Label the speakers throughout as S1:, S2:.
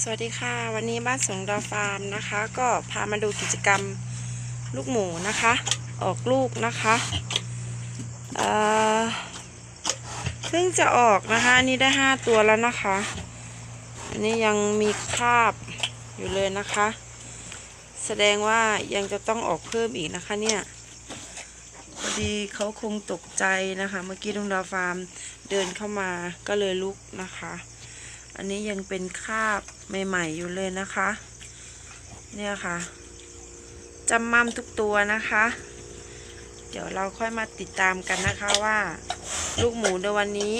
S1: สวัสดีค่ะ วันนี้บ้านสงดาฟาร์มนะคะ ก็พามาดูกิจกรรมลูกหมูนะคะ ออกลูกนะคะเอ่อเพิ่งจะออกนะคะนนี้ได้ห้าตัวแล้วนะคะ อันนี้ยังมีคราบอยู่เลยนะคะ แสดงว่ายังจะต้องออกเพิ่มอีกนะคะเนี่ยพอดีเขาคงตกใจนะคะ เมื่อกี้ดวงดาฟาร์มเดินเข้ามาก็เลยลุกนะคะอันนี้ยังเป็นคราบ ใหม่ๆอยู่เลยนะคะ เนี่ยค่ะจำมั่มทุกตัวนะคะ เดี๋ยวเราค่อยมาติดตามกันนะคะว่าลูกหมูในวันนี้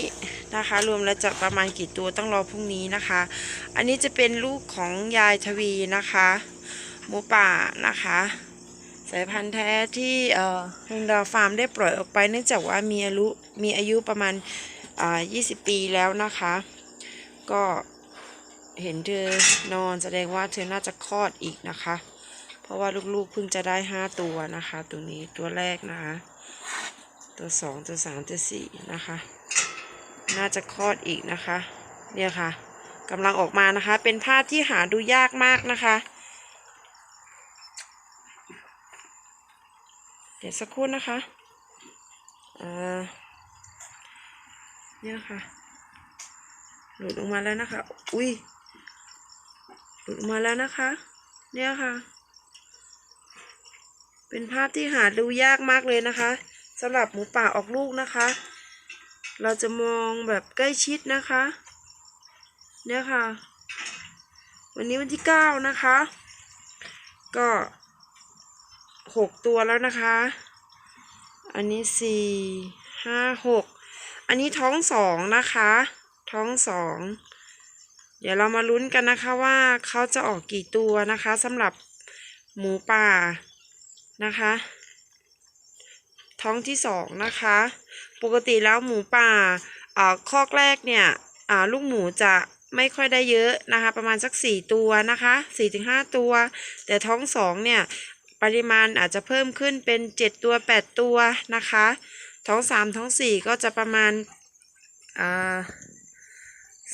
S1: นะคะ รวมแล้วจะประมาณกี่ตัวต้องรอพรุ่งนี้นะคะ อันนี้จะเป็นลูกของยายทวีนะคะ หมูป่านะคะ สายพันธุ์แท้ที่เอ่อฮงดาฟาร์มได้ปล่อยออกไปเนื่องจากว่ามีอายุมีอายุประมาณอ่า20 ปีแล้วนะคะ ก็ เห็นเธอนอนแสดงว่าเธอน่าจะคลอดอีกนะคะ เพราะว่าลูกๆเพิ่งจะได้ห้าตัวนะคะ ตัวนี้ตัวแรกนะคะ ตัวสองตัวสามตัวสี่นะคะ น่าจะคลอดอีกนะคะ เนี่ยค่ะกำลังออกมานะคะ เป็นภาพที่หาดูยากมากนะคะ เดี๋ยวสักครู่นะคะอ่าเนี่ยค่ะ หลุดออกมาแล้วนะคะ อุ้ย มาแล้วนะคะ เนี่ยค่ะ เป็นภาพที่หาดูยากมากเลยนะคะสำหรับหมูป่าออกลูกนะคะ เราจะมองแบบใกล้ชิดนะคะ เนี่ยค่ะ วันนี้วันที่เก้านะคะ ก็หกตัวแล้วนะคะ อันนี้สี่ห้าหกอันนี้ท้องสองนะคะ ท้องสอง ดี๋ยวเรามาลุ้นกันนะคะว่าเขาจะออกกี่ตัวนะคะสำหรับหมูป่านะคะ ท้องที่สองนะคะ ปกติแล้วหมูป่าอ่อคอกแรกเนี่ยอ่าลูกหมูจะไม่ค่อยได้เยอะนะคะ ประมาณสักสี่ตัวนะคะสี่ถึงห้าตัว แต่ท้องสองเนี่ยปริมาณอาจจะเพิ่มขึ้นเป็นเจ็ดตัวแปดตัวนะคะ ท้องสามท้องสี่ก็จะประมาณอ่า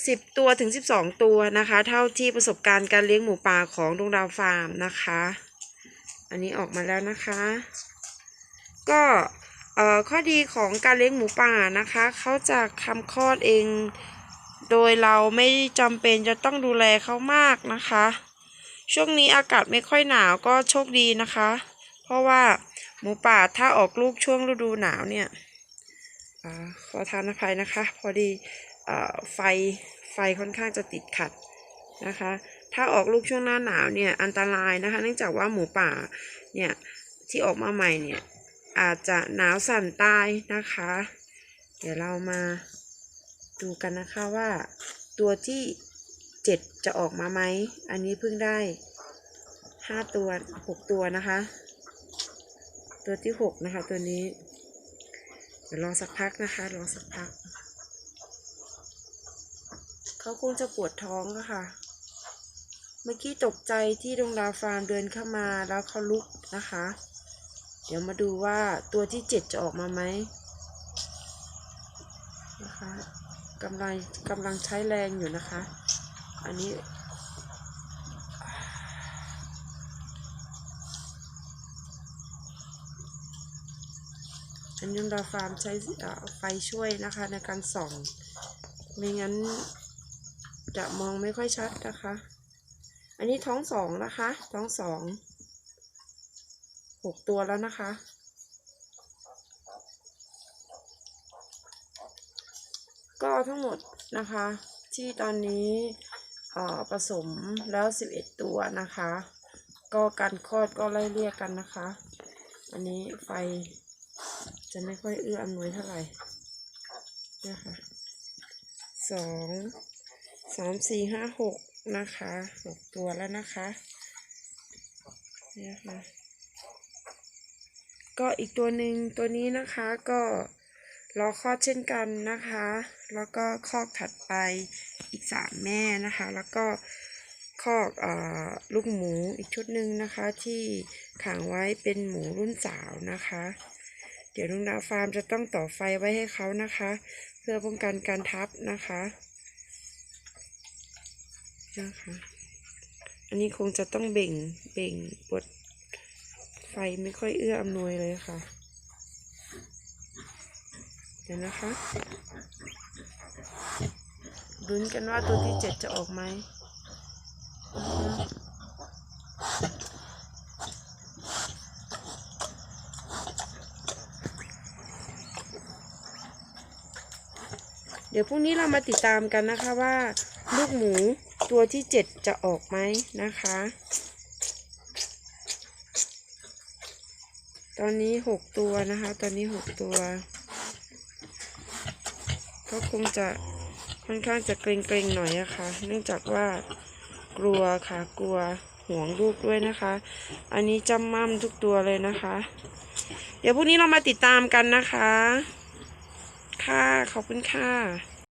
S1: สิบตัวถึงสิบสองตัวนะคะ เท่าที่ประสบการณ์การเลี้ยงหมูป่าของดวงดาวฟาร์มนะคะ อันนี้ออกมาแล้วนะคะ ก็ข้อดีของการเลี้ยงหมูป่านะคะเขาจะทำคลอดเอง โดยเราไม่จำเป็นจะต้องดูแลเขามากนะคะ ช่วงนี้อากาศไม่ค่อยหนาวก็โชคดีนะคะ เพราะว่าหมูป่าถ้าออกลูกช่วงฤดูหนาวเนี่ยอขอทานอภัยนะคะ พอดี ไฟไฟค่อนข้างจะติดขัดนะคะ ถ้าออกลูกช่วงหน้าหนาวเนี่ยอันตรายนะคะ เนื่องจากว่าหมูป่าเนี่ยที่ออกมาใหม่เนี่ยอาจจะหนาวสั่นตายนะคะ เดี๋ยวเรามาดูกันนะคะว่าตัวที่เจ็ดจะออกมาไหม อันนี้เพิ่งได้ห้าตัวหกตัวนะคะ ตัวที่หกนะคะตัวนี้ เดี๋ยวรอสักพักนะคะ รอสักพัก เขาคงจะปวดท้องอะค่ะ เมื่อกี้ตกใจที่ดวงดาวฟาร์มเดินเข้ามาแล้วเขาลุกนะคะ เดี๋ยวมาดูว่าตัวที่เจ็ดจะออกมาไหมนะคะกำลังกำลังใช้แรงอยู่นะคะ อันนี้อันนี้ดาฟาร์มใช้ไฟช่วยนะคะในการส่อง ไม่งั้น จะมองไม่ค่อยชัดนะคะ อันนี้ท้องสองนะคะ ท้องสองหกตัวแล้วนะคะ ก็ทั้งหมดนะคะ ที่ตอนนี้อ่อผสมแล้วสิบเอ็ดตัวนะคะ ก็การคลอดก็ไล่เรียกกันนะคะ อันนี้ไฟจะไม่ค่อยเอื้ออำนวยเท่าไหร่นี่ยค่ะสอง สามสี่ห้าหกนะคะหกตัวแล้วนะคะเนี่ยค่ะก็อีกตัวหนึ่งตัวนี้นะคะก็รอคลอดเช่นกันนะคะ แล้วก็คอกถัดไปอีกสามแม่นะคะ แล้วก็คอกเอ่อลูกหมูอีกชุดหนึ่งนะคะ ที่ขังไว้เป็นหมูรุ่นสาวนะคะ เดี๋ยวลุงดาวฟาร์มจะต้องต่อไฟไว้ให้เขานะคะ เพื่อป้องกันการทับนะคะ นะคะ อันนี้คงจะต้องเบ่งเบ่งบดไฟไม่ค่อยเอื้ออำนวยเลยค่ะ เดี๋ยวนะคะลุ้นกันว่าตัวที่เจ็ดจะออกไหมเดี๋ยวพรุ่งนี้เรามาติดตามกันนะคะว่า ลูกหมู ตัวที่เจ็ดจะออกไหมนะคะ ตอนนี้หกตัวนะคะ ตอนนี้หกตัว ก็คงจะค่อนข้างจะเกรงๆหน่อยอะค่ะเนื่องจากว่ากลัวค่ะ กลัวห่วงลูกด้วยนะคะ อันนี้จำมั่มทุกตัวเลยนะคะ เดี๋ยวพรุ่งนี้เรามาติดตามกันนะคะ ค่ะ ขอบคุณค่ะ